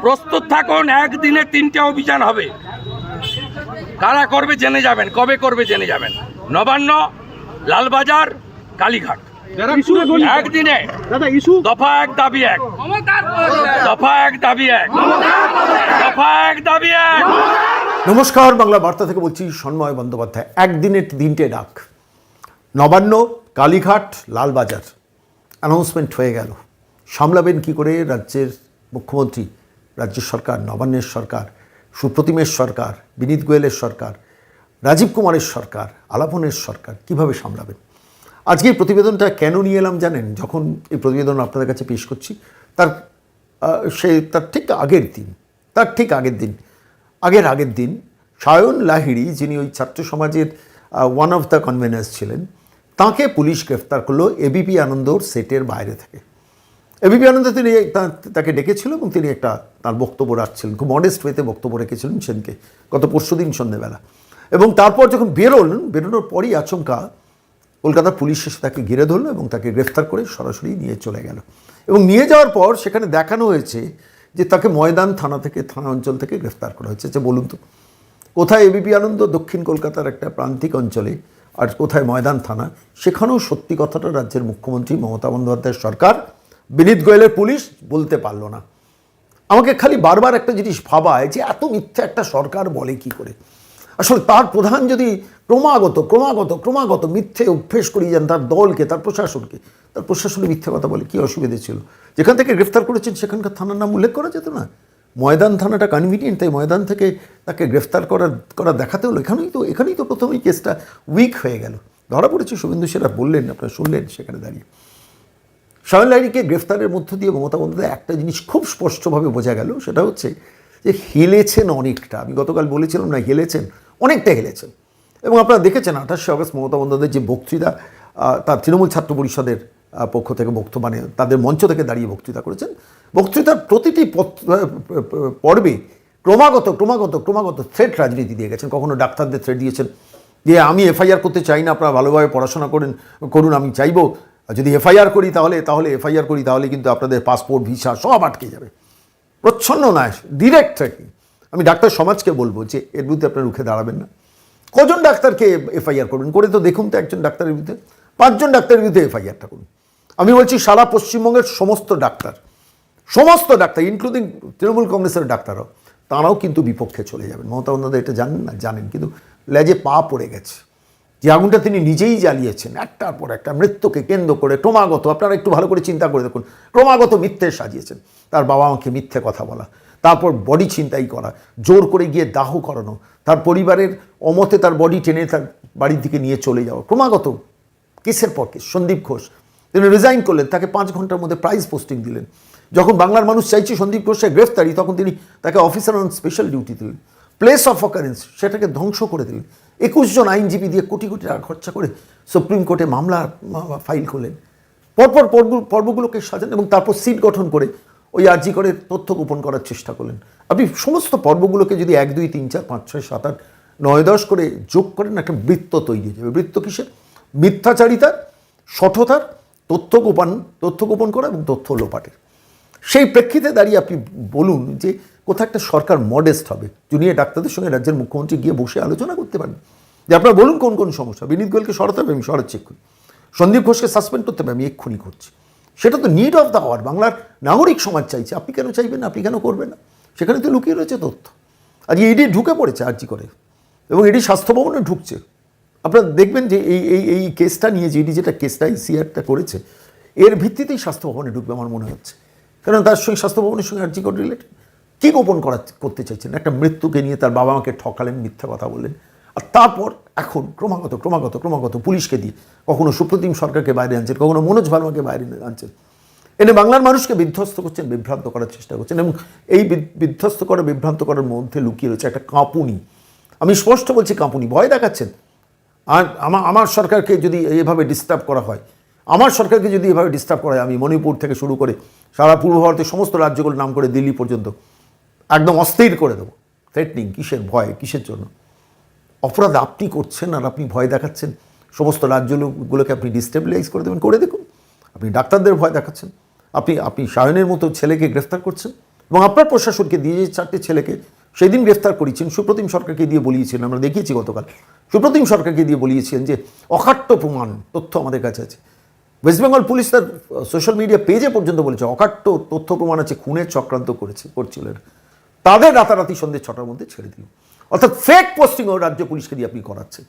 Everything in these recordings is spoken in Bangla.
প্রস্তুত থাকুন একদিনে তিনটে অভিযান হবে। কারা করবে জেনে যাবেন কবে করবে জেনে যাবেন। নবান্ন লালবাজার কালীঘাট। একদিনে। দফা এক দাবি এক। দফা এক দাবি এক। দফা এক দাবি এক। নমস্কার বাংলা বার্তা থেকে বলছি সন্ময় বন্দ্যোপাধ্যায়। একদিনের তিনটে ডাক। নবান্ন কালীঘাট লালবাজার। অ্যানাউন্সমেন্ট হয়ে গেল। সামলাবেন কি করে রাজ্যের মুখ্যমন্ত্রী, রাজ্য সরকার, নবান্নের সরকার, সুপ্রতিমের সরকার, বিনীত গোয়েলের সরকার, রাজীব কুমারের সরকার, আলাপনের সরকার, কীভাবে সামলাবেন? আজকে এই প্রতিবেদনটা কেন নিয়ে এলাম জানেন? যখন এই প্রতিবেদন আপনাদের কাছে পেশ করছি, তার সে, তার ঠিক আগের দিন, তার ঠিক আগের দিন, আগের আগের দিন সায়ন লাহিড়ি, যিনি ওই ছাত্র সমাজের ওয়ান অফ দ্য কনভেনার্স ছিলেন, তাকে পুলিশ গ্রেফতার করল এবিপি আনন্দর সেটের বাইরে থেকে। এবিপি আনন্দ তিনি তাকে ডেকেছিল এবং তিনি একটা, তার বক্তব্য রাখছিলেন, খুব মডেস্ট ওয়েতে বক্তব্য রেখেছিলেন সেদিনকে গত পরশু দিন সন্ধ্যেবেলা। এবং তারপর যখন বেরোলেন বেরোনোর পরই আচমকা কলকাতার পুলিশ এসে তাকে ঘিরে ধরলো এবং তাকে গ্রেফতার করে সরাসরি নিয়ে চলে গেল। এবং নিয়ে যাওয়ার পর সেখানে দেখানো হয়েছে যে তাকে ময়দান থানা থেকে, থানা অঞ্চল থেকে গ্রেফতার করা হয়েছে। যে বলুন তো, কোথায় এবিপি আনন্দ? দক্ষিণ কলকাতার একটা প্রান্তিক অঞ্চলে আর কোথায় ময়দান থানা? সেখানেও সত্যি কথাটা রাজ্যের মুখ্যমন্ত্রী মমতা বন্দ্যোপাধ্যায়ের সরকার বিনীত গোয়েলের পুলিশ বলতে পারল না। আমাকে খালি বারবার একটা জিনিস ভাবায় যে এত মিথ্যে একটা সরকার বলে কি করে? আসলে তার প্রধান যদি ক্রমাগত ক্রমাগত ক্রমাগত মিথ্যে অভ্যেস করিয়ে যান তার দলকে, তার প্রশাসনকে, তার প্রশাসনে মিথ্যে কথা বলে কী অসুবিধে ছিল? যেখান থেকে গ্রেফতার করেছেন সেখানকার থানার নাম উল্লেখ করা যেত না? ময়দান থানাটা কনভিনিয়েন্ট তাই ময়দান থেকে তাকে গ্রেফতার করার করা দেখাতে হলো। এখানেই তো এখানেই তো প্রথমেই কেসটা উইক হয়ে গেল। ধরা পড়েছে শুভেন্দু সেরা বললেন, আপনারা শুনলেন সেখানে দাঁড়িয়ে। শাহন লাহিড়িকে গ্রেফতারের মধ্য দিয়ে মমতা বন্দ্যোপাধ্যায় একটা জিনিস খুব স্পষ্টভাবে বোঝা গেল, সেটা হচ্ছে যে হেলেছেন অনেকটা। আমি গতকাল বলেছিলাম না, হেলেছেন, অনেকটা হেলেছেন। এবং আপনারা দেখেছেন আঠাশে আগস্ট মমতা বন্দ্যোপাধ্যায়ের যে বক্তৃতা তার তৃণমূল ছাত্র পরিষদের পক্ষ থেকে বক্তব্য মানে তাদের মঞ্চ থেকে দাঁড়িয়ে বক্তৃতা করেছেন। বক্তৃতার প্রতিটি পর্বে ক্রমাগত ক্রমাগত ক্রমাগত থ্রেট রাজনীতি দিয়ে গেছেন। কখনো ডাক্তারদের থ্রেট দিয়েছেন যে, আমি এফআইআর করতে চাই না, আপনারা ভালোভাবে পড়াশোনা করেন, করুন, আমি চাইব। যদি এফআইআর করি তাহলে তাহলে এফআইআর করি, তাহলে কিন্তু আপনাদের পাসপোর্ট, ভিসা সব আটকে যাবে। প্রচ্ছন্ন নয় ডিরেক্ট থাকি। আমি ডাক্তার সমাজকে বলব যে, এর বিরুদ্ধে আপনার রুখে দাঁড়াবেন না। কজন ডাক্তারকে এফআইআর করবেন? করে তো দেখুন তো একজন ডাক্তারের বিরুদ্ধে। পাঁচজন ডাক্তারের বিরুদ্ধে এফআইআরটা করুন। আমি বলছি, সারা পশ্চিমবঙ্গের সমস্ত ডাক্তার সমস্ত ডাক্তার ইনক্লুডিং তৃণমূল কংগ্রেসের ডাক্তারও তারাও কিন্তু বিপক্ষে চলে যাবেন। মমতা বন্দ্যোপাধ্যায় এটা জানেন না, জানেন। কিন্তু লেজে পা পড়ে গেছে। যে আগুনটা তিনি নিজেই জ্বালিয়েছেন, একটার পর একটা মৃত্যুকে কেন্দ্র করে ক্রমাগত, আপনারা একটু ভালো করে চিন্তা করে দেখুন, ক্রমাগত মিথ্যে সাজিয়েছেন। তার বাবা মাকে মিথ্যে কথা বলা, তারপর বডি ছিনতাই করা, জোর করে গিয়ে দাহ করানো, তার পরিবারের অমতে তার বডি টেনে তার বাড়ির দিকে নিয়ে চলে যাওয়া, ক্রমাগত কেসের পর কেস, সন্দীপ ঘোষ। তিনি রিজাইন করলেন, তাকে পাঁচ ঘণ্টার মধ্যে প্রাইজ পোস্টিং দিলেন। যখন বাংলার মানুষ চাইছে সন্দীপ ঘোষের গ্রেফতারি, তখন তিনি তাকে অফিসার অন স্পেশাল ডিউটি দিলেন। প্লেস অফ অকারেন্স সেটাকে ধ্বংস করে দিলেন। একুশ জন আইনজীবী দিয়ে কোটি কোটি টাকা খরচা করে সুপ্রিম কোর্টে মামলা ফাইল করলেন। পরপর পর্ব, পর্বগুলোকে সাজান এবং তারপর সিট গঠন করে ওই আর্জি করে তথ্য গোপন করার চেষ্টা করলেন। আপনি সমস্ত পর্বগুলোকে যদি এক, দুই, তিন, চার, পাঁচ, ছয়, সাত, আট, নয়, দশ করে যোগ করেন, একটা বৃত্ত তৈরি হয়ে যাবে। বৃত্ত কিসের? মিথ্যাচারিতার, সঠতার, তথ্য গোপন তথ্য গোপন করা এবং তথ্য লোপাটের। সেই প্রেক্ষিতে দাঁড়িয়ে আপনি বলুন যে কোথাও একটা সরকার মডেস্ট হবে জুনিয়র ডাক্তারদের সঙ্গে রাজ্যের মুখ্যমন্ত্রী গিয়ে বসে আলোচনা করতে পারেন। যে আপনারা বলুন কোন কোন সমস্যা, বিনীত গোয়েলকে সরাতে হবে, আমি সরাচ্ছি এক্ষুনি। সন্দীপ ঘোষকে সাসপেন্ড করতে হবে, আমি এক্ষুনি করছি। সেটা তো নিড অফ দ্য আওয়ার বাংলার নাগরিক সমাজ চাইছে। আপনি কেন চাইবেন না, আপনি কেন করবেন না? সেখানে তো লুকিয়ে রয়েছে তথ্য। আজকে ইডি ঢুকে পড়েছে আর্জি করে, এবং ইডি স্বাস্থ্য ভবনে ঢুকছে। আপনারা দেখবেন যে এই এই এই কেসটা নিয়ে যে ইডি যেটা কেসটা সিআরটা করেছে, এর ভিত্তিতেই স্বাস্থ্য ভবনে ঢুকবে আমার মনে হচ্ছে। কারণ তার সঙ্গে স্বাস্থ্য ভবনের সঙ্গে আর্জি করে রিলেটেড কী গোপন করা করতে চাইছেন? একটা মৃত্যুকে নিয়ে তার বাবা মাকে ঠকালেন, মিথ্যা কথা বললেন। আর তারপর এখন ক্রমাগত ক্রমাগত ক্রমাগত পুলিশকে দিয়ে কখনো সুপ্রতিম সরকারকে বাইরে আনছেন, কখনো মনোজ ভার্মাকে বাইরে আনছেন। এনে বাংলার মানুষকে বিধ্বস্ত করছেন, বিভ্রান্ত করার চেষ্টা করছেন এবং এই বিধ্বস্ত করা, বিভ্রান্ত করার মধ্যে লুকিয়ে রয়েছে একটা কাঁপুনি। আমি স্পষ্ট বলছি কাঁপুনি, ভয় দেখাচ্ছেন। আর আমার আমার সরকারকে যদি এভাবে ডিস্টার্ব করা হয় আমার সরকারকে যদি এভাবে ডিস্টার্ব করা হয় আমি মণিপুর থেকে শুরু করে সারা পূর্ব ভারতের সমস্ত রাজ্যগুলোর নাম করে দিল্লি পর্যন্ত একদম অস্থির করে দেবো। থ্রেটনিং কিসের ভয়, কিসের জন্য? অপরাধ আপনি করছেন আর আপনি ভয় দেখাচ্ছেন। সমস্ত রাজ্যগুলোকে আপনি ডিস্টেবিলাইজ করে দেবেন। করে দেখুন, আপনি ডাক্তারদের ভয় দেখাচ্ছেন, আপনি আপনি সায়নের মতো ছেলেকে গ্রেফতার করছেন এবং আপনার প্রশাসনকে দিয়ে যে চারটে ছেলেকে সেই দিন গ্রেফতার করিয়েছেন, সুপ্রতিম সরকারকে দিয়ে বলিয়েছিলেন আমরা দেখিয়েছি গতকাল। সুপ্রতিম সরকারকে দিয়ে বলিয়েছিলেন যে অকাট্য প্রমাণ, তথ্য আমাদের কাছে আছে। ওয়েস্ট বেঙ্গল পুলিশ তার সোশ্যাল মিডিয়া পেজে পর্যন্ত বলেছে, অকাট্য তথ্য প্রমাণ আছে খুনের চক্রান্ত করেছে করছিল এরা। তাদের রাতারাতি সন্ধ্যে ছটার মধ্যে ছেড়ে দিল। অর্থাৎ ফেক পোস্টিংও রাজ্য পুলিশকে দিয়ে আপনি করাচ্ছেন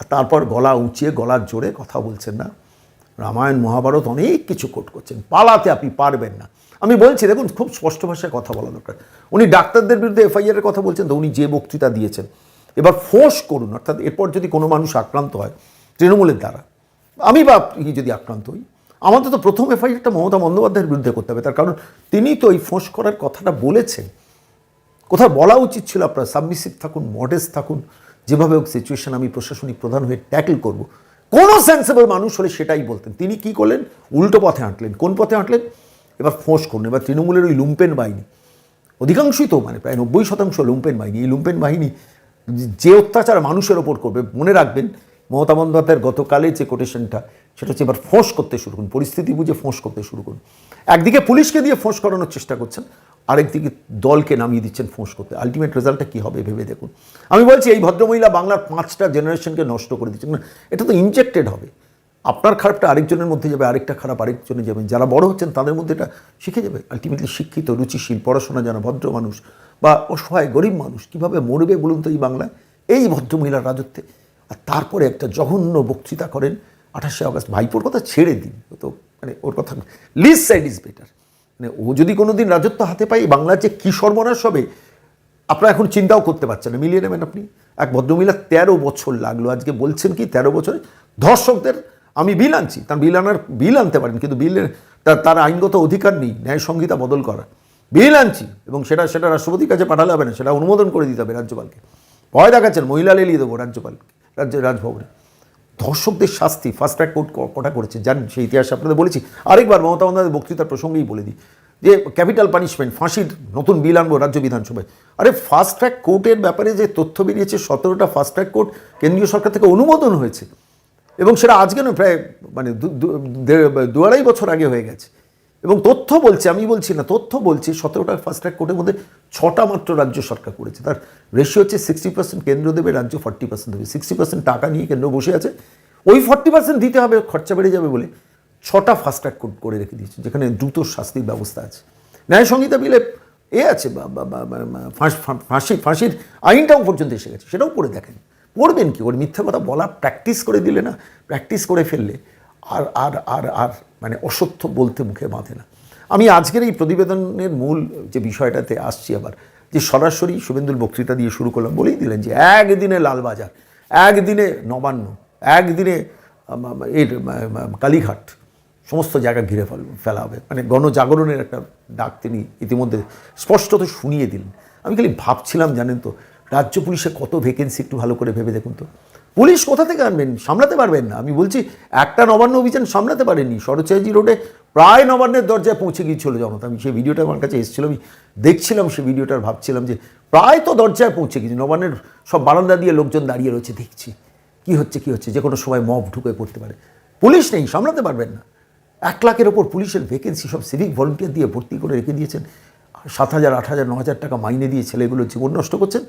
আর তারপর গলা উঁচিয়ে গলার জোরে কথা বলছেন না। রামায়ণ, মহাভারত অনেক কিছু কোট করছেন। পালাতে আপনি পারবেন না। আমি বলছি, দেখুন, খুব স্পষ্ট ভাষায় কথা বলা দরকার। উনি ডাক্তারদের বিরুদ্ধে এফআইআর এর কথা বলছেন তো, উনি যে বক্তৃতা দিয়েছেন। এবার ফোর্স করুন, অর্থাৎ এরপর যদি কোনো মানুষ আক্রান্ত হয়, তৃণমূলের দ্বারা আমি বা যদি আক্রান্ত হই, আমাদের তো প্রথম এফআইআরটা মমতা বন্দ্যোপাধ্যায়ের বিরুদ্ধে করতে হবে। তার কারণ তিনি তো এই ফোঁস করার কথাটা বলেছেন। কোথাও বলা উচিত ছিল আপনার সাবমিসিভ থাকুন মডেস্ট থাকুন, যেভাবে হোক সিচুয়েশন আমি প্রশাসনিক প্রধান হয়ে ট্যাকেল করব। কোনো সেন্সেবল মানুষ হলে সেটাই বলতেন। তিনি কি করলেন? উল্টো পথে হাঁটলেন। কোন পথে হাঁটলেন? এবার ফোঁস করুন। এবার তৃণমূলের ওই লুম্পেন বাহিনী। অধিকাংশই তো মানে প্রায় নব্বই শতাংশ লুম্পেন বাহিনী। এই লুম্পেন বাহিনী যে অত্যাচার মানুষের ওপর করবে, মনে রাখবেন মমতা বন্দ্যোপাধ্যায়ের গতকালের যে কোটেশনটা সেটা হচ্ছে এবার ফোঁস করতে শুরু করুন, পরিস্থিতি বুঝে ফোঁস করতে শুরু করুন। একদিকে পুলিশকে দিয়ে ফোঁস করানোর চেষ্টা করছেন, আরেকদিকে দলকে নামিয়ে দিচ্ছেন ফোঁস করতে। আলটিমেট রেজাল্টটা কী হবে ভেবে দেখুন। আমি বলছি এই ভদ্রমহিলা বাংলার পাঁচটা জেনারেশনকে নষ্ট করে দিচ্ছেন না, এটা তো ইনজেক্টেড হবে। আপনার খারাপটা আরেকজনের মধ্যে যাবে, আরেকটা খারাপ আরেকজনে যাবেন যারা বড় হচ্ছেন, তাদের মধ্যে এটা শিখে যাবে। আলটিমেটলি শিক্ষিত, রুচিশীল, পড়াশোনা জানা, ভদ্র মানুষ বা অসহায়, গরিব মানুষ কীভাবে মরবে বলুন তো এই বাংলায়? এই ভদ্রমহিলার রাজত্বে। আর তারপরে একটা জঘন্য বক্তৃতা করেন আঠাশে আগস্ট। ভাইপোর কথা ছেড়ে দিন। তো মানে ওর কথা লিস্ট সাইড ইজ বেটার মানে ও যদি কোনো দিন রাজত্ব হাতে পায় বাংলার যে কী সর্বনাশ হবে, আপনারা এখন চিন্তাও করতে পারছেন না। মিলিয়ে নেবেন আপনি। এক ভদ্রমহিলা তেরো বছর লাগল। আজকে বলছেন কি, তেরো বছরে? ধর্ষকদের আমি বিল আনছি। তার বিল আনার, বিল আনতে পারেন, কিন্তু বিলের তার আইনগত অধিকার নেই, ন্যায় সংহিতা বদল করা। বিল আনছি, এবং সেটা সেটা রাষ্ট্রপতির কাছে পাঠালে হবে না, সেটা অনুমোদন করে দিতে হবে রাজ্যপালকে। ভয় দেখাচ্ছেন, মহিলা লেলিয়ে দেবো রাজ্যপালকে। রাজ্য রাজভবনে। ধর্ষকদের শাস্তি ফার্স্ট ট্র্যাক কোর্ট কটা করেছে? জানেন, সেই ইতিহাস আপনাদের বলেছি। আরেকবার মমতা বন্দ্যোপাধ্যায় বক্তৃতার প্রসঙ্গেই বলে দিই যে ক্যাপিটাল পানিশমেন্ট ফাঁসির নতুন বিল আনব রাজ্য বিধানসভায়। আরে ফার্স্ট ট্র্যাক কোর্টের ব্যাপারে যে তথ্য বেরিয়েছে, সতেরোটা ফার্স্ট ট্র্যাক কোর্ট কেন্দ্রীয় সরকার থেকে অনুমোদন হয়েছে। এবং সেটা আজকে প্রায় মানে দু আড়াই বছর আগে হয়ে গেছে। এবং তথ্য বলছে, আমি বলছি না, তথ্য বলছে, সতেরোটা ফার্স্ট ট্র্যাক কোর্টের মধ্যে ছটা মাত্র রাজ্য সরকার করেছে। তার রেশিও হচ্ছে সিক্সটি পার্সেন্ট কেন্দ্র দেবে, রাজ্য ফর্টি পার্সেন্ট দেবে। সিক্সটি পার্সেন্ট টাকা নিয়ে কেন্দ্র বসে আছে। ওই ফর্টি পার্সেন্ট দিতে হবে, খরচা বেড়ে যাবে বলে ছটা ফাস্ট ট্র্যাক কোর্ট করে রেখে দিয়েছে, যেখানে দ্রুত শাস্তির ব্যবস্থা আছে। ন্যায় সংহিতা বিলে এ আছে ফাঁস- ফাঁসি ফাঁসির আইনটাও পর্যন্ত এসে গেছে, সেটাও পড়ে দেখেন। পড়বেন কি? ওর মিথ্যা কথা বলা প্র্যাকটিস করে দিলে না প্র্যাকটিস করে ফেললে। আর আর আর আর মানে অসত্য বলতে মুখে বাঁধে না। আমি আজকের এই প্রতিবেদনের মূল যে বিষয়টাতে আসছি আবার, যে সরাসরি শুভেন্দুর বক্তৃতা দিয়ে শুরু করলাম, বলেই দিলেন যে একদিনে লালবাজার, একদিনে নবান্ন, একদিনে এর কালীঘাট, সমস্ত জায়গা ঘিরে ফেল, ফেলা হবে। মানে গণজাগরণের একটা ডাক তিনি ইতিমধ্যে স্পষ্টত শুনিয়ে দিলেন। আমি খালি ভাবছিলাম, জানেন তো, রাজ্য পুলিশে কত ভ্যাকেন্সি একটু ভালো করে ভেবে দেখুন তো। পুলিশ কোথা থেকে আনবেন? সামলাতে পারবেন না। আমি বলছি, একটা নবান্ন অভিযান সামলাতে পারেননি সরচাইজি রোডে প্রায় নবান্নের দরজায় পৌঁছে গিয়েছিল জনতা। আমি সেই ভিডিওটা আমার কাছে এসেছিল। আমি দেখছিলাম সেই ভিডিওটার ভাবছিলাম যে প্রায় তো দরজায় পৌঁছে গিয়েছে। নবান্নের সব বারান্দা দিয়ে লোকজন দাঁড়িয়ে রয়েছে, দেখছি। কি হচ্ছে কি হচ্ছে? যে কোনো সময় মব ঢুকে পড়তে পারে। পুলিশ নেই, সামলাতে পারবেন না। এক লাখের ওপর পুলিশের ভ্যাকেন্সি সব সিভিক ভলেন্টিয়ার দিয়ে ভর্তি করে রেখে দিয়েছেন। সাত হাজার, আট হাজার ন হাজার টাকা মাইনে দিয়ে ছেলেগুলো জীবন নষ্ট করছেন।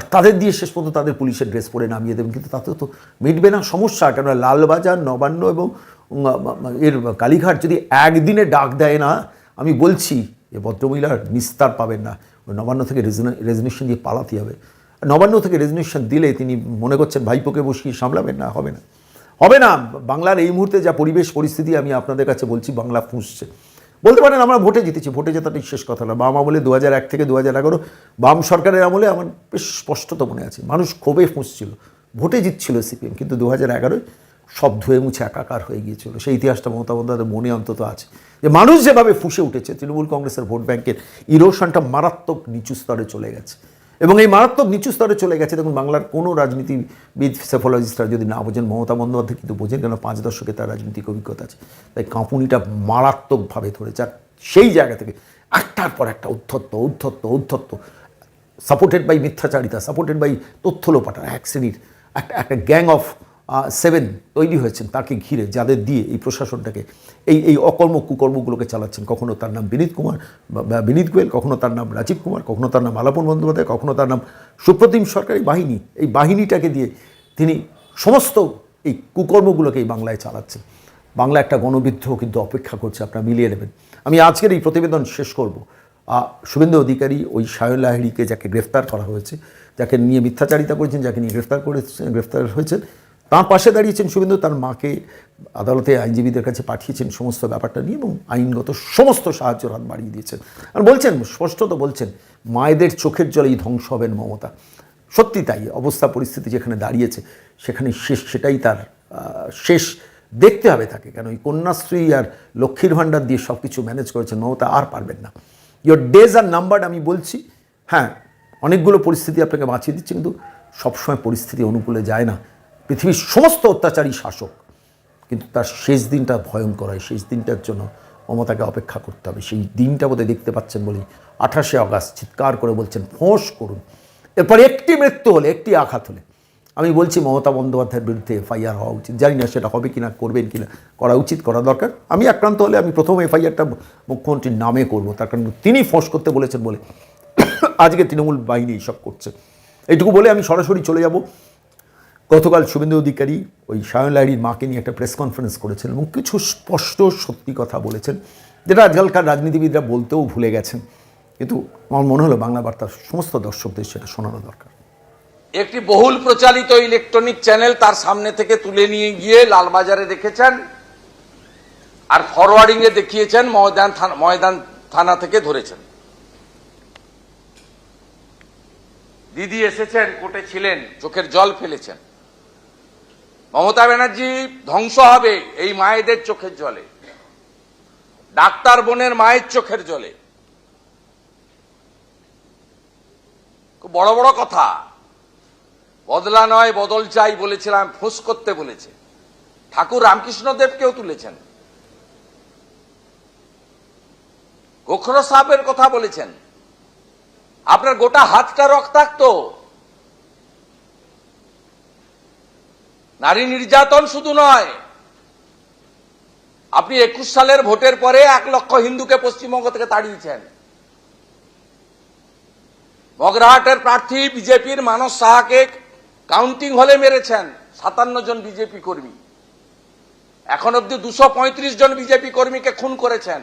আর তাদের দিয়ে শেষ পর্যন্ত তাদের পুলিশের ড্রেস পরে নামিয়ে দেবেন। কিন্তু তাতেও তো মিটবে না, সমস্যা। কেননা লালবাজার, নবান্ন এবং এর কালীঘাট যদি একদিনে ডাক দেয় না, আমি বলছি যে ভদ্রমহিলার নিস্তার পাবেন না। নবান্ন থেকে রেজনেশন দিয়ে পালাতে হবে। নবান্ন থেকে রেজনেশন দিলে তিনি মনে করছেন, ভাইপোকে বসিয়ে সামলাবেন না? হবে না। হবে না। বাংলার এই মুহূর্তে যা পরিবেশ, পরিস্থিতি আমি আপনাদের কাছে বলছি, বাংলা ফুঁসছে। বলতে পারেন আমরা ভোটে জিতেছি, ভোটে জেতা শেষ কথা না। বাম আমলে দু হাজার এক থেকে দু হাজার এগারো, বাম সরকারের আমলে আমার বেশ স্পষ্টত মনে আছে। মানুষ ক্ষোভে ফুঁসছিল, ভোটে জিতছিল সিপিএম, কিন্তু দু হাজার এগারোয় সব ধুয়ে মুছে একাকার হয়ে গিয়েছিল। সেই ইতিহাসটা মমতা বন্দ্যোপাধ্যায়ের মনে অন্তত আছে। যে মানুষ যেভাবে ফুঁসে উঠেছে, তৃণমূল কংগ্রেসের ভোট ব্যাংকের ইরোশনটা মারাত্মক নিচু স্তরে চলে গেছে। এবং এই মারাত্মক নিচু স্তরে চলে গেছে। দেখুন, বাংলার কোনো রাজনীতিবিদ, সেফোলজিস্টরা যদি না বোঝেন, মমতা বন্দ্যোপাধ্যায় কিন্তু বোঝেন কেন পাঁচ দশকে তার রাজনৈতিক অভিজ্ঞতা আছে। তাই কাঁপুনিটা মারাত্মকভাবে ধরেছে। আর সেই জায়গা থেকে একটার পর একটা উদ্ধত্ত উদ্ধত্ত উদ্ধত্ত সাপোর্টেড বাই মিথ্যাচারিতা সাপোর্টেড বাই তথ্য লোপাটা এক শ্রেণির একটা একটা গ্যাং অফ সেভেন তৈরি হয়েছেন তাকে ঘিরে, যাদের দিয়ে এই প্রশাসনটাকে, এই এই অকর্ম কুকর্মগুলোকে চালাচ্ছেন। কখনও তার নাম বিনীত কুমার বিনীত গোয়েল কখনও তার নাম রাজীব কুমার কখনও তার নাম আলাপন বন্দ্যোপাধ্যায় কখনও তার নাম সুপ্রতিম সরকারি বাহিনী, এই বাহিনীটাকে দিয়ে তিনি সমস্ত এই কুকর্মগুলোকে এই বাংলায় চালাচ্ছেন। বাংলা একটা গণবিদ্রোহ কিন্তু অপেক্ষা করছে, আপনারা মিলিয়ে নেবেন। আমি আজকের এই প্রতিবেদন শেষ করব। শুভেন্দু অধিকারী ওই সায়ন লাহিড়িকে যাকে গ্রেফতার করা হয়েছে, যাকে নিয়ে মিথ্যাচারিতা করেছেন, যাকে নিয়ে গ্রেফতার করেছেন, গ্রেফতার হয়েছেন তার পাশে দাঁড়িয়েছেন শুভেন্দু, তার মাকে আদালতে আইনজীবীদের কাছে পাঠিয়েছেন সমস্ত ব্যাপারটা নিয়ে এবং আইনগত সমস্ত সাহায্যের হাত বাড়িয়ে দিয়েছেন। আর বলছেন, স্পষ্টত বলছেন, মায়েদের চোখের জলেই ধ্বংস হবেন মমতা। সত্যি তাই, অবস্থা, পরিস্থিতি যেখানে দাঁড়িয়েছে, সেখানে শেষ, সেটাই তার শেষ। দেখতে হবে তাকে, কেন ওই কন্যাশ্রী আর লক্ষ্মীর ভাণ্ডার দিয়ে সব কিছু ম্যানেজ করেছেন মমতা, আর পারবেন না। ইয়োর ডেজ আর নাম্বার আমি বলছি হ্যাঁ অনেকগুলো পরিস্থিতি আপনাকে বাঁচিয়ে দিচ্ছে, কিন্তু সবসময় পরিস্থিতি অনুকূলে যায় না। পৃথিবীর সমস্ত অত্যাচারী শাসক। কিন্তু তার শেষ দিনটা ভয়ঙ্কর হয়। শেষ দিনটার জন্য মমতাকে অপেক্ষা করতে হবে। সেই দিনটা বোধহয় দেখতে পাচ্ছেন বলেই আঠাশে আগস্ট চিৎকার করে বলছেন, ফোঁস করুন। এরপর একটি মৃত্যু হলে, একটি আঘাত হলে, আমি বলছি মমতা বন্দ্যোপাধ্যায়ের বিরুদ্ধে এফআইআর হওয়া উচিত। জানি না সেটা হবে কিনা, করবেন কিনা, করা উচিত, করা দরকার। আমি আক্রান্ত হলে আমি প্রথম এফআইআরটা মুখ্যমন্ত্রীর নামে করব। তার কারণ তিনি ফোঁস করতে বলেছেন বলে। আজকে তৃণমূল বাহিনী এইসব করছে। এইটুকু বলে আমি সরাসরি চলে যাব। গতকাল শুভেন্দু অধিকারী ওই সায়ন লাহিড়ির মাকে নিয়ে একটা প্রেস কনফারেন্স করেছেন এবং কিছু স্পষ্ট সত্যি কথা বলেছেন, যেটা আজকালকার রাজনীতিবিদরা বলতেও ভুলে গেছেন। কিন্তু আমার মনে হলো বাংলা বার্তার সমস্ত দর্শকদের সেটা শোনানো দরকার। একটি বহুল প্রচারিত ইলেকট্রনিক চ্যানেল তার সামনে থেকে তুলে নিয়ে গিয়ে লালবাজারে রেখেছেন আর ফরওয়ার্ডিং এ দেখিয়েছেন ময়দান ময়দান থানা থেকে ধরেছেন। দিদি এসেছেন কোর্টে ছিলেন, চোখের জল ফেলেছেন। মমতা ব্যানার্জি ধ্বংস হবে এই মায়েদের চোখের জলে। ডাক্তার বোনের মায়ের চোখের জলে। খুব বড় বড় কথা। বদলা নয়, বদল চাই বলেছিলাম, ফুস করতে বলেছে। ঠাকুর রামকৃষ্ণদেবকেও তুলেছেন। গোখর সাহেবের কথা বলেছেন। আপনার গোটা হাতটা রক্তাক্ত। নারী নির্যাতন শুধু নয়। আপনি একুশ সালের ভোটের পরে এক লক্ষ হিন্দুকে পশ্চিমবঙ্গ থেকে তাড়িয়েছেন মগরাহাটের প্রার্থী বিজেপির মানস সাহাকে কাউন্টিং হলে মেরেছেন সাতান্ন জন বিজেপি কর্মী। এখন অব্দি দুশো জন বিজেপি কর্মীকে খুন করেছেন।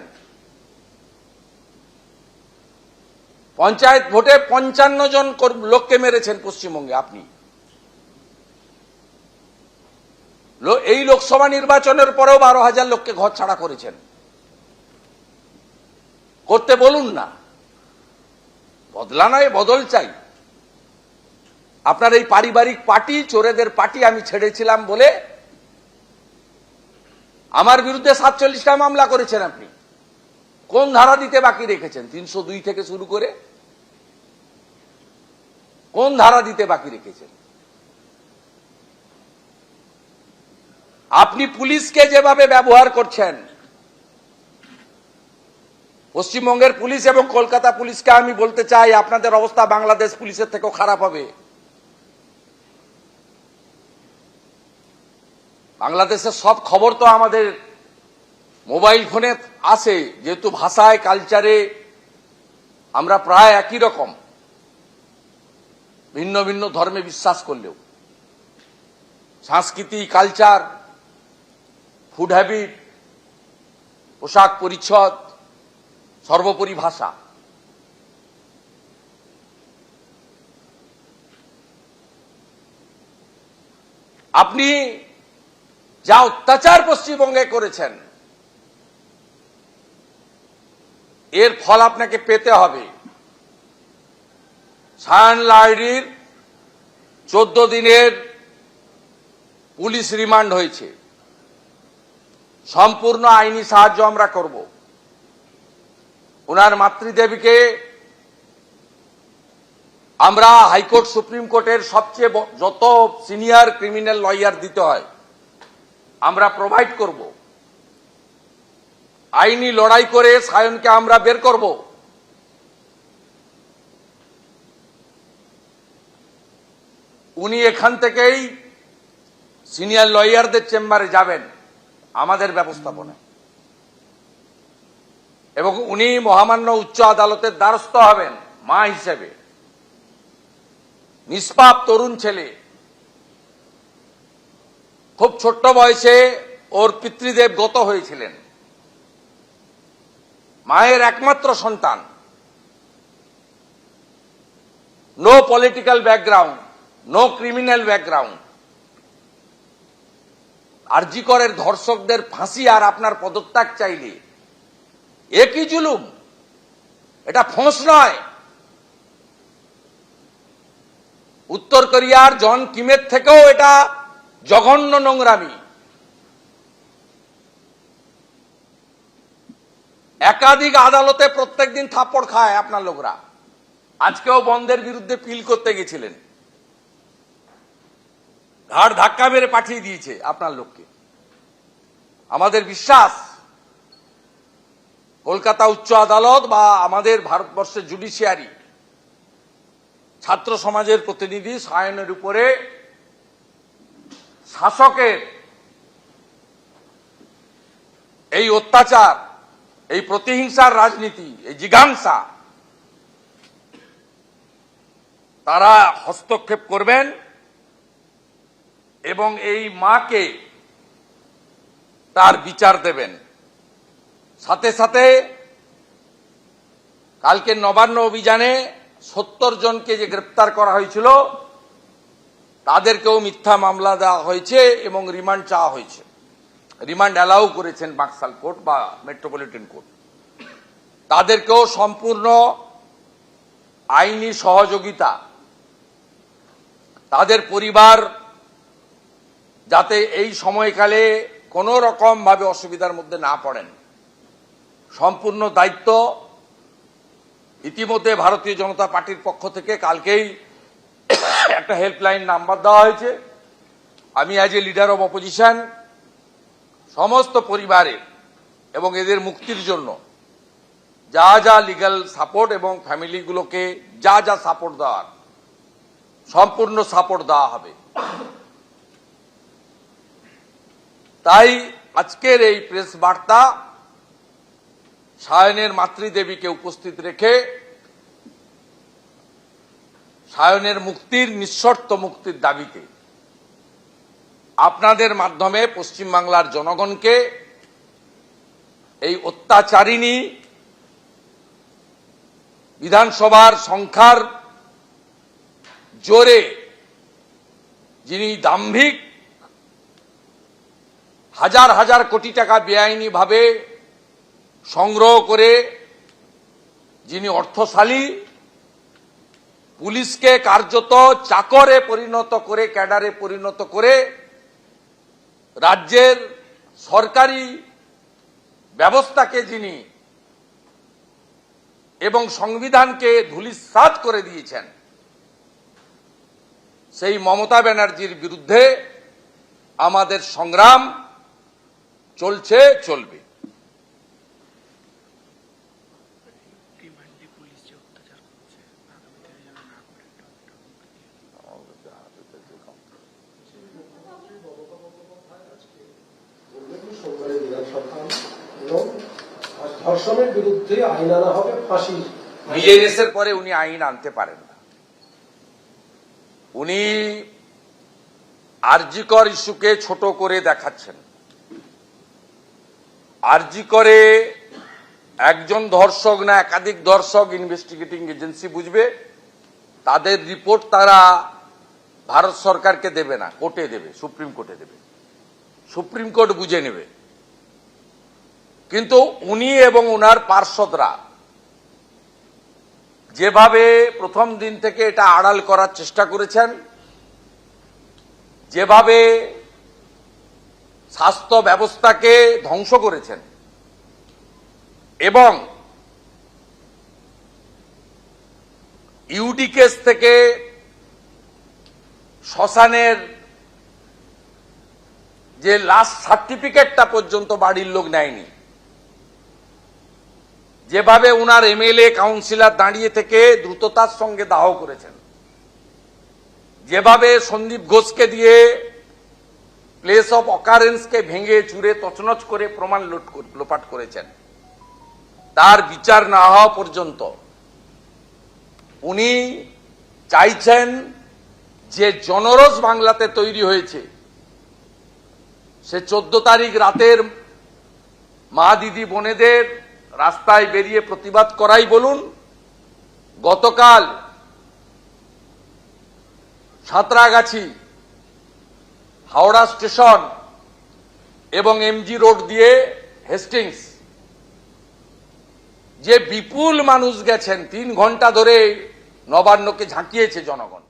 পঞ্চায়েত ভোটে পঞ্চান্ন জন লোককে মেরেছেন পশ্চিমবঙ্গে আপনি। এই লোকসভা নির্বাচনের পরেও বারো হাজার লোককে ঘর ছাড়া করেছেন। করতে বলুন না। বদলা নয়, বদল চাই। আপনার এই পারিবারিক পার্টি, চোরেদের পার্টি আমি ছেড়েছিলাম বলে আমার বিরুদ্ধে সাতচল্লিশটা মামলা করেছেন আপনি। কোন ধারা দিতে বাকি রেখেছেন? তিনশো দুই থেকে শুরু করে কোন ধারা দিতে বাকি রেখেছেন? আপনি পুলিশকে যেভাবে ব্যবহার করছেন, পশ্চিমবঙ্গের পুলিশ এবং কলকাতা পুলিশকে আমি বলতে চাই, আপনাদের অবস্থা বাংলাদেশ পুলিশের থেকেও খারাপ হবে। বাংলাদেশের সব খবর তো আমাদের মোবাইল ফোনে আসে যেহেতু ভাষায়, কালচারে আমরা প্রায় একই রকম। ভিন্ন ভিন্ন ধর্মে বিশ্বাস করলেও। সংস্কৃতি কালচার ফুড হ্যাবিট পোশাক পরিচ্ছদ, সর্বোপরি ভাষা। আপনি যা অত্যাচার পশ্চিমবঙ্গে করেছেন, এর ফল আপনাকে পেতে হবে। সায়ন লাহিড়ির চোদ্দ দিনের পুলিশ রিমান্ড হয়েছে। সম্পূর্ণ আইনি সাহায্য আমরা করব। ওনার মাতৃদেবীকে আমরা হাইকোর্ট, সুপ্রিম কোর্টের সবচেয়ে যত সিনিয়র ক্রিমিনাল লয়ার দিতে হয়, আমরা প্রোভাইড করব। আইনি লড়াই করে সায়নকে আমরা বের করব। উনি এখান থেকেই সিনিয়র লয়ারদের চেম্বারে যাবেন। আমাদের ব্যবস্থাপনায় এবং উনি মহামান্য উচ্চ আদালতের দ্বারস্থ হবেন, মা হিসেবে। নিষ্পাপ তরুণ ছেলে। খুব ছোট্ট বয়সে ওর পিতৃদেব গত হয়েছিলেন। মায়ের একমাত্র সন্তান। No political background no criminal background আরজিকরের ধর্ষকদের ফাঁসি আর আপনার পদত্যাগ চাইলে। এ কি জুলুম? এটা ফোঁস নয়। উত্তর কোরিয়ার জন কিমের থেকেও এটা জঘন্য নোংরামি। একাধিক আদালতে প্রত্যেকদিন থাপ্পড় খায় আপনার লোকরা। আজকেও বন্ধের বিরুদ্ধে পিল করতে গেছিলেন। ঘাড় ধাক্কা মেরে পাঠিয়ে দিয়েছে আপনার লোককে। আমাদের বিশ্বাস, কলকাতা উচ্চ আদালত বা আমাদের ভারতবর্ষের জুডিশিয়ারি ছাত্র সমাজের প্রতিনিধি সায়নের উপরে শাসকের এই অত্যাচার, এই প্রতিহিংসার রাজনীতি, এই জিজ্ঞাসা, তারা হস্তক্ষেপ করবেন। এবং এই মাকে তার বিচার দেবেন। সাথে সাথে কালকে নবান্ন অভিযানে সত্তর জনকে যে গ্রেপ্তার করা হয়েছিল, তাদেরকেও মিথ্যা মামলা দেওয়া হয়েছে এবং রিমান্ড চাওয়া হয়েছে। রিমান্ড অ্যালাউ করেছেন বাক্সাল কোর্ট বা মেট্রোপলিটন কোর্ট। তাদেরকেও সম্পূর্ণ আইনি সহযোগিতা। তাদের পরিবার যাতে এই সময়কালে কোনো রকম ভাবে অসুবিধার মধ্যে না পড়েন। সম্পূর্ণ দায়িত্ব ইতিমধ্যে ভারতীয় জনতা পার্টির পক্ষ থেকে কালকেই একটা হেল্পলাইন নাম্বার দেওয়া হয়েছে। আমি as a leader of opposition সমস্ত পরিবারের এবং এদের মুক্তির জন্য যা যা লিগ্যাল সাপোর্ট এবং ফ্যামিলিগুলোকে যা যা সাপোর্ট দেওয়ার, সম্পূর্ণ সাপোর্ট দেওয়া হবে। তাই আজকের এই প্রেস বার্তা সায়নের মাতৃদেবীকে উপস্থিত রেখে সায়নের মুক্তির নিঃশর্ত মুক্তির দাবিতে আপনাদের মাধ্যমে পশ্চিমবাংলার জনগণকে এই অত্যাচারিণী বিধানসভার সংখ্যার জোরে যিনি দাম্ভিক হাজার হাজার কোটি টাকা বেআইনি ভাবে সংগ্রহ করে যিনি অর্থশালী, পুলিশকে কার্যত চাকরে পরিণত করে, ক্যাডারে পরিণত করে রাজ্যের সরকারি ব্যবস্থাকে যিনি এবং সংবিধানকে ধুলিসাৎ করে দিয়েছেন, সেই মমতা ব্যানার্জির বিরুদ্ধে আমাদের সংগ্রাম চলছে, চলবে। আইন পরে উনি আইন আনতে পারেন না। উনি আরজিকর ইস্যুকে ছোট করে দেখাচ্ছেন। আরজিকরে একজন ধর্ষক না একাধিক ধর্ষক ইনভেস্টিগেটিং এজেন্সি বুঝবে, তাদের রিপোর্ট তারা ভারত সরকারকে দেবে না, কোর্টে দেবে, সুপ্রিম কোর্টে দেবে। সুপ্রিম কোর্ট বুঝে নেবে। কিন্তু উনি এবং উনার পার্ষদরা যেভাবে প্রথম দিন থেকে এটা আড়াল করার চেষ্টা করেছেন, যেভাবে স্বাস্থ্য ব্যবস্থাকে ধ্বংস করেছেন। এবং ইউডি কেস থেকে শ্মশানের যে লাস্ট সার্টিফিকেটটা পর্যন্ত বাড়ির লোক নেয়নি, যেভাবে উনার এমএলএ, কাউন্সিলর দাঁড়িয়ে থেকে দ্রুততার সঙ্গে দাহ করেছেন, যেভাবে সন্দীপ ঘোষকে দিয়ে প্লেস অফ অকারেন্সকে ভেঙে, চুরে, তছনছ করে প্রমাণ লোপাট করেছেন। তার বিচার না হওয়া পর্যন্ত উনি চাইছেন যে জনরস বাংলাতে তৈরি হয়েছে। সে চোদ্দ তারিখ রাতের মা দিদি বোনেদের রাস্তায় বেরিয়ে প্রতিবাদ করাই বলুন, গতকাল সাঁতরাগাছি হাওড়া স্টেশন এবং এমজি রোড দিয়ে হেস্টিংস। যে বিপুল মানুষ গেছেন, তিন ঘণ্টা ধরে নবান্নকে ঝাঁকিয়েছে জনগণ।